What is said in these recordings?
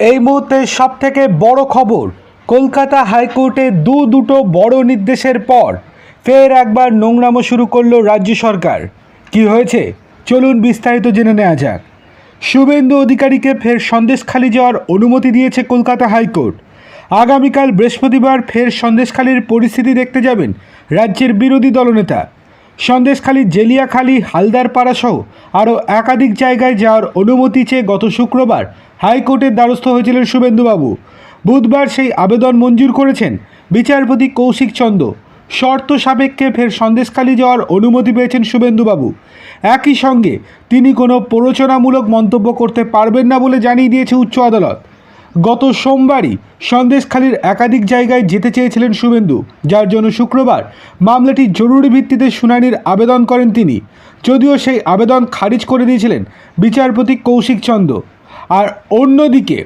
এই মুহূর্তে সব থেকে বড় খবর, কলকাতা হাইকোর্টে দু দুটো বড় নির্দেশের পর ফের একবার নোংরামো শুরু করল রাজ্য সরকার। কি হয়েছে? চলুন বিস্তারিত জেনে নেওয়া যাক। শুভেন্দু অধিকারীকে ফের সন্দেশখালি যাওয়ার অনুমতি দিয়েছে কলকাতা হাইকোর্ট। আগামীকাল বৃহস্পতিবার ফের সন্দেশখালির পরিস্থিতি দেখতে যাবেন রাজ্যের বিরোধী দলনেতা। সন্দেশখালী, জেলিয়াখালী, হালদারপাড়া সহ আরও একাধিক জায়গায় যাওয়ার অনুমতি চেয়ে গত শুক্রবার হাইকোর্টের দ্বারস্থ হয়েছিলেন শুভেন্দুবাবু। বুধবার সেই আবেদন মঞ্জুর করেছেন বিচারপতি কৌশিক চন্দ শর্ত সাপেক্ষে ফের সন্দেশখালী যাওয়ার অনুমতি পেয়েছেন শুভেন্দুবাবু। একই সঙ্গে তিনি কোনো প্ররোচনামূলক মন্তব্য করতে পারবেন না বলে জানিয়ে দিয়েছে উচ্চ আদালত। গত সোমবারই সন্দেশখালীর একাধিক জায়গায় যেতে চেয়েছিলেন শুভেন্দু, যার জন্য শুক্রবার মামলাটি জরুরি ভিত্তিতে শুনানির আবেদন করেন তিনি। যদিও সেই আবেদন খারিজ করে দিয়েছিলেন বিচারপতি কৌশিক চন্দ আর অন্যদিকে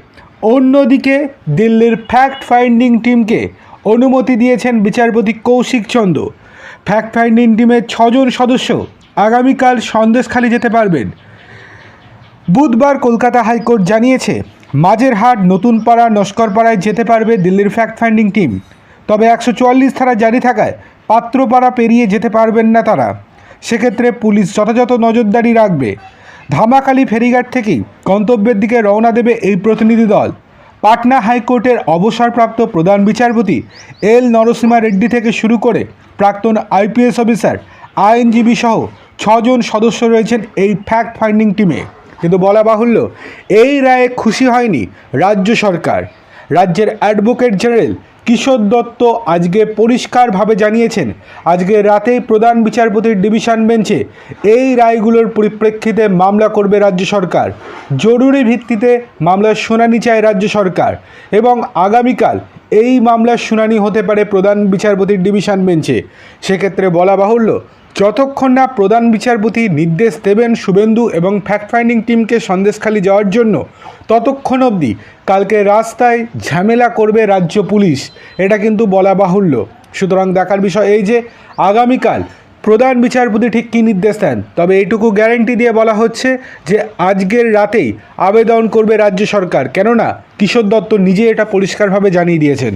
অন্যদিকে দিল্লির ফ্যাক্ট ফাইন্ডিং টিমকে অনুমতি দিয়েছেন বিচারপতি কৌশিক চন্দ ফ্যাক্ট ফাইন্ডিং টিমের ছজন সদস্য আগামীকাল সন্দেশখালী যেতে পারবেন। বুধবার কলকাতা হাইকোর্ট জানিয়েছে মাঝেরহাট, নতুনপাড়া, নস্করপাড়ায় যেতে পারবে দিল্লির ফ্যাক্ট ফাইন্ডিং টিম তবে একশো চুয়াল্লিশ ধারা জারি থাকায় পাত্রপাড়া পেরিয়ে যেতে পারবেন না তারা। সেক্ষেত্রে পুলিশ যথাযথ নজরদারি রাখবে। ধামাখালি ফেরিঘাট থেকেই গন্তব্যের দিকে রওনা দেবে এই প্রতিনিধি দল। পাটনা হাইকোর্টের অবসরপ্রাপ্ত প্রধান বিচারপতি এল নরসিমা রেড্ডি থেকে শুরু করে প্রাক্তন আইপিএস অফিসার, আইনজীবী সহ ছজন সদস্য রয়েছেন এই ফ্যাক্ট ফাইন্ডিং টিমে কিন্তু বলা বাহুল্য, এই রায়ে খুশি হয়নি রাজ্য সরকার। রাজ্যের অ্যাডভোকেট জেনারেল কিশোর দত্ত আজকে পরিষ্কারভাবে জানিয়েছেন, আজকে রাতেই প্রধান বিচারপতির ডিভিশন বেঞ্চে এই রায়গুলোর পরিপ্রেক্ষিতে মামলা করবে রাজ্য সরকার। জরুরি ভিত্তিতে মামলার শুনানি চায় রাজ্য সরকার এবং আগামীকাল এই মামলার শুনানি হতে পারে প্রধান বিচারপতির ডিভিশন বেঞ্চে। সেক্ষেত্রে বলা বাহুল্য, যতক্ষণ না প্রধান বিচারপতি নির্দেশ দেবেন শুভেন্দু এবং ফ্যাক্ট ফাইন্ডিং টিমকে সন্দেশখালি যাওয়ার জন্য, ততক্ষণ অবধি কালকে রাস্তায় ঝামেলা করবে রাজ্য পুলিশ। এটা কিন্তু বলা বাহুল্য। সুতরাং দেখার বিষয় এই যে, আগামীকাল প্রধান বিচারপতি ঠিক কী নির্দেশ দেন? তবে এটুকু গ্যারেন্টি দিয়ে বলা হচ্ছে যে আজকের রাতেই আবেদন করবে রাজ্য সরকার। কেননা কিশোর দত্ত নিজে এটা পরিষ্কারভাবে জানিয়ে দিয়েছেন।